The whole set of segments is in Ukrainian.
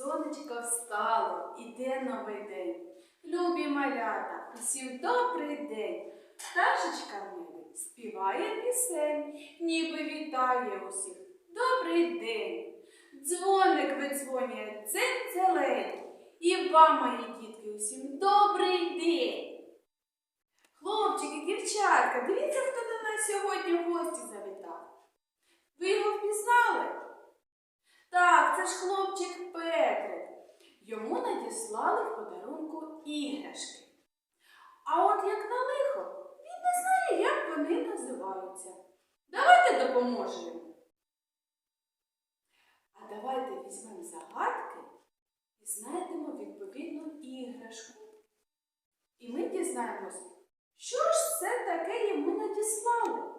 Сонечко встало, іде новий день. Любі малята, усім добрий день. Пташечка в співає пісень, ніби вітає усіх. Добрий день. Дзвоник видзвонює дзень-дзелень. І вам, мої дітки, усім добрий день. Хлопчики, дівчатка, дивіться, хто до нас сьогодні в гості завітав. Ви його впізнали? Так, це ж хлопчик Петрик. Йому надіслали в подарунку іграшки. А от як на лихо, він не знає, як вони називаються. Давайте допоможемо. А давайте візьмемо загадки і знайдемо відповідну іграшку. І ми дізнаємось, що ж це таке йому надіслали.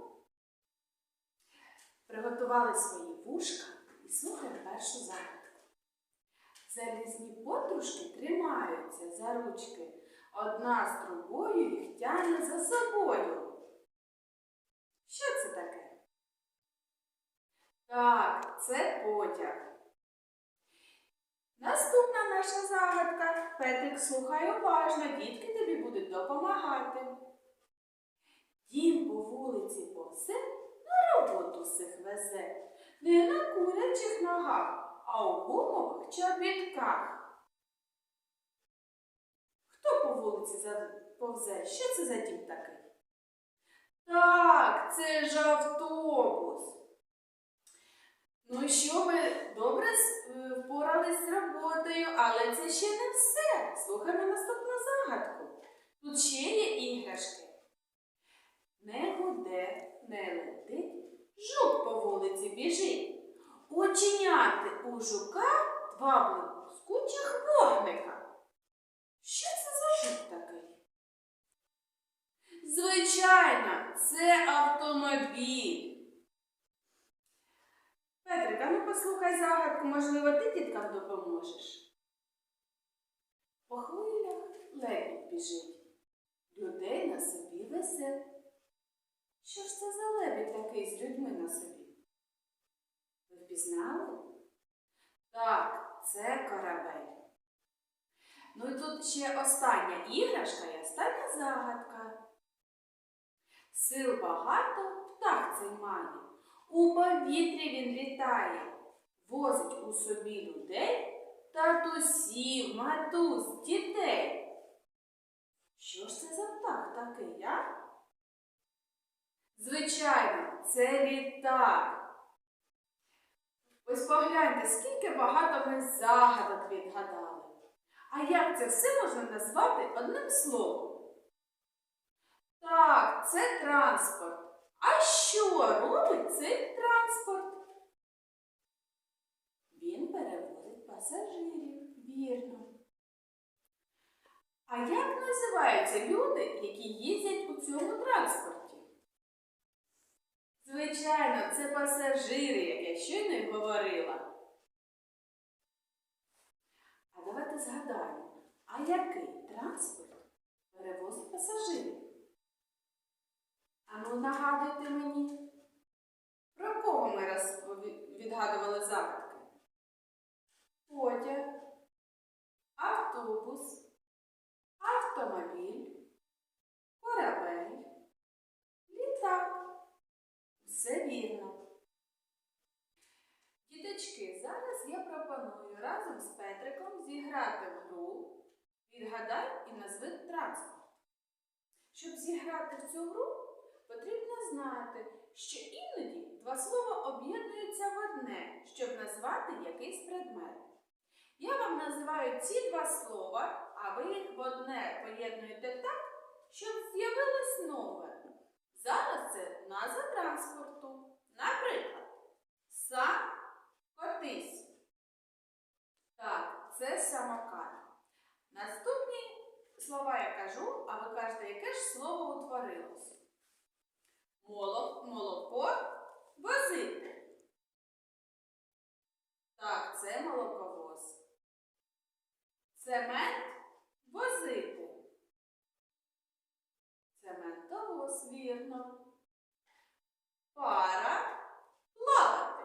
Приготували свої вушка і слухаємо першу загадку. Залізні подружки тримаються за ручки, одна з другою їх тягне за собою. Що це таке? Так, це потяг. Наступна наша загадка. Петрик, слухай уважно, дітки тобі будуть допомагати. Дім по вулиці повзе, на роботу сих везе, не на курячих ногах, а у гумових чобітках. Хто по вулиці повзе? Що це за дім такий? Так, це ж автобус. Ну що ви добре е, впорались з роботою, але це ще не все. Слухаємо наступну загадку. Тут ще є іграшки. Не гуде, не летить, жук по вулиці біжить. Оченяти у жука два блискучих вогника. Що це за жук такий? Звичайно, це автомобіль. Петрик, а ну послухай загадку, можливо, ти діткам допоможеш. По хвилях лебідь біжить, людей на собі везе. Що ж це за лебідь такий з людьми на собі? Ви впізнали? Так, це корабель. Ну і тут ще остання іграшка і остання загадка. Сил багато птах цей має. У повітрі він літає, возить у собі людей, татусів, матусь, дітей. Що ж це за птах такий, а? Звичайно, це літак. Ось погляньте, скільки багато ми загадок відгадали. А як це все можна назвати одним словом? Так, це транспорт. А що робить цей транспорт? Він перевозить пасажирів, вірно. А як називаються люди, які їздять у цьому транспорті? Звичайно, це пасажири, як я щойно й говорила. А давайте згадаємо, а який транспорт перевозить пасажирів? Ану, нагадуйте мені, про кого ми розпові- відгадували загадки? Потяг, автобус, автомобіль, корабель, літак. Все вірно. Діточки, зараз я пропоную разом з Петриком зіграти в гру Відгадай і назви транспорт. Щоб зіграти в цю гру, потрібно знати, що іноді два слова об'єднуються в одне, щоб назвати якийсь предмет. Я вам називаю ці два слова, а ви їх в одне поєднуєте так, щоб з'явилось нове. Зараз це назва транспорту. Наприклад, сам котись. Так, це самокат. Наступні слова я кажу, а ви кажете, яке ж слово утворилось? Молок, молоко, возити. Так, це молоковоз. Цемент возити. Цементовоз, вірно. Пара плавати.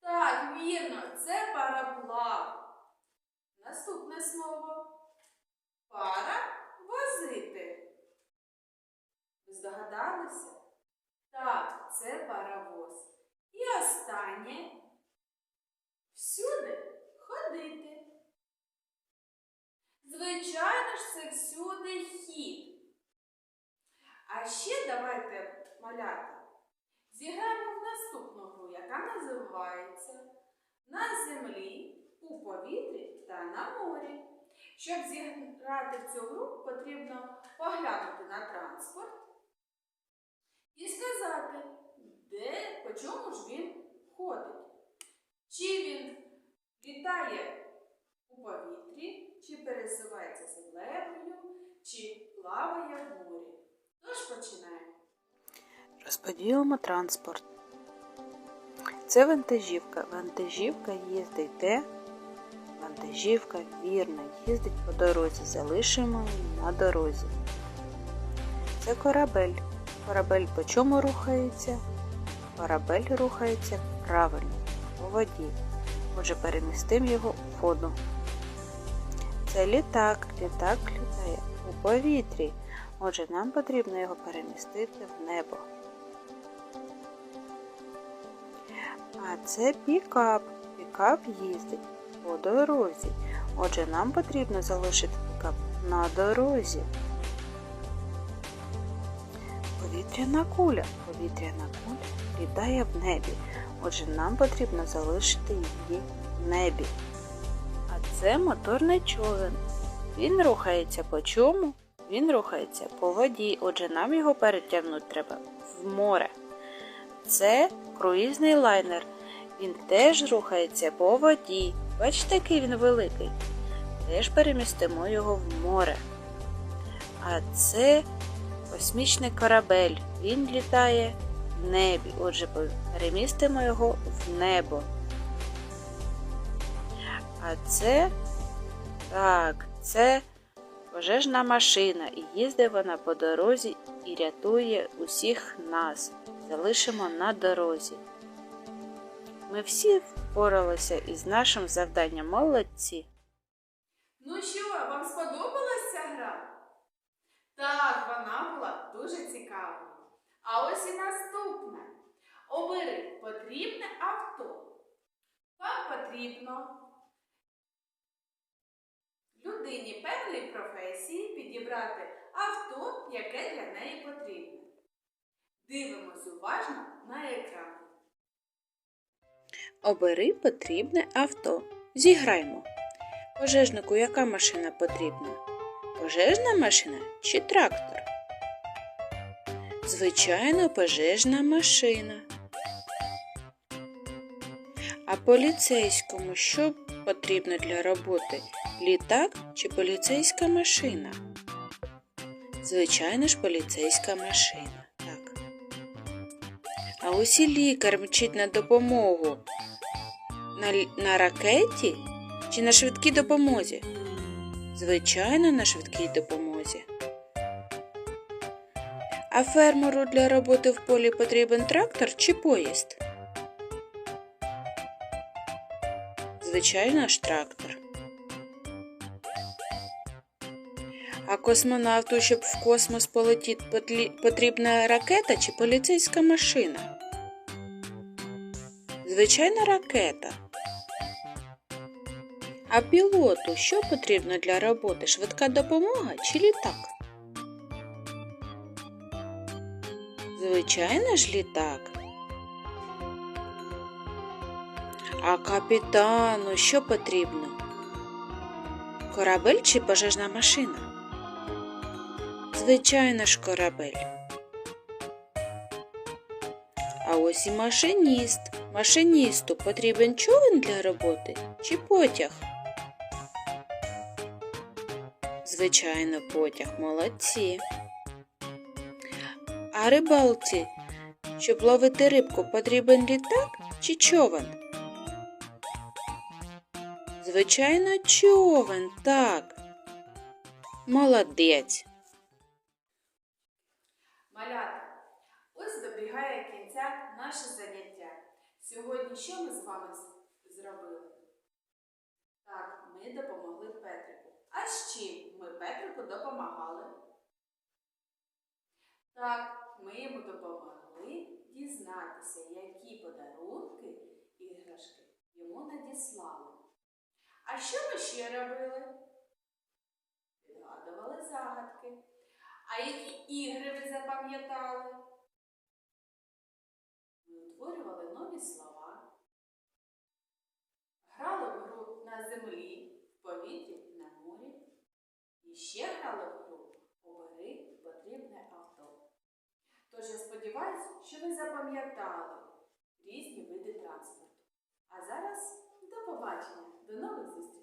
Так, вірно, це пароплав. Наступне слово. Пара возити. Ви здогадалися? Так, це паровоз. І останнє всюди ходити. Звичайно ж, це всюди хід. А ще давайте, малята, зіграємо в наступну гру, яка називається На землі, у повітрі та на морі. Щоб зіграти в цю гру, потрібно поглянути на транспорт і сказати, по чому ж він ходить. Чи він літає у повітрі, чи пересувається землею, чи плаває в морі. Тож починаємо. Розподілимо транспорт. Це вантажівка. Вантажівка їздить де? Вантажівка вірно їздить по дорозі. Залишимо її на дорозі. Це корабель. Корабель по чому рухається? Корабель рухається правильно, по воді. Отже, перемістимо його у воду. Це літак. Літак літає у повітрі. Отже, нам потрібно його перемістити в небо. А це пікап. Пікап їздить по дорозі. Отже, нам потрібно залишити пікап на дорозі. Повітряна куля. Повітряна куля літає в небі. Отже, нам потрібно залишити її в небі. А це моторний човен. Він рухається по чому? Він рухається по воді, отже, нам його перетягнути треба в море. Це круїзний лайнер. Він теж рухається по воді. Бачите, який він великий. Теж перемістимо його в море. А це космічний корабель. Він літає небі. Отже, перемістимо його в небо. А це так, це пожежна машина, і їздить вона по дорозі і рятує усіх нас. Залишимо на дорозі. Ми всі впоралися із нашим завданням молодці. Ну що, вам сподобалась ця гра? Так, вона була дуже цікавою. А ось і наступне. Обери потрібне авто. Вам потрібно людині певної професії підібрати авто, яке для неї потрібне. Дивимось уважно на екран. Обери потрібне авто. Зіграймо. Пожежнику яка машина потрібна? Пожежна машина чи трактор? Звичайно, пожежна машина. Поліцейському що потрібно для роботи? Літак чи поліцейська машина? Звичайно ж, поліцейська машина. Так. А ось лікар мчить на допомогу. На, на ракеті чи на швидкій допомозі? Звичайно, на швидкій допомозі. А фермеру для роботи в полі потрібен трактор чи поїзд? Звичайно ж трактор. А космонавту, щоб в космос полетіти, потрібна ракета чи поліцейська машина? Звичайна ракета. А пілоту що потрібно для роботи? Швидка допомога чи літак? Звичайно ж літак. А капітану що потрібно? Корабель чи пожежна машина? Звичайно ж корабель. А ось і машиніст. Машиністу потрібен човен для роботи чи потяг? Звичайно, потяг, молодці. А рибалці, щоб ловити рибку, потрібен літак чи човен? Звичайно, човен, так. Молодець. Малята, ось добігає кінця наше заняття. Сьогодні що ми з вами зробили? Так, ми допомогли Петрику. А з чим ми Петрику допомагали? Так, ми йому допомогли дізнатися, які подарунки, іграшки йому надіслали. А що ми ще робили? Відгадували загадки. А які ігри ви запам'ятали? Ми утворювали нові слова, грали в гру на землі, в повітрі, на морі. І ще грали в гру Обери потрібне авто. Тож я сподіваюся, що ви запам'ятали різні види транспорту. А зараз до побачення, the null system.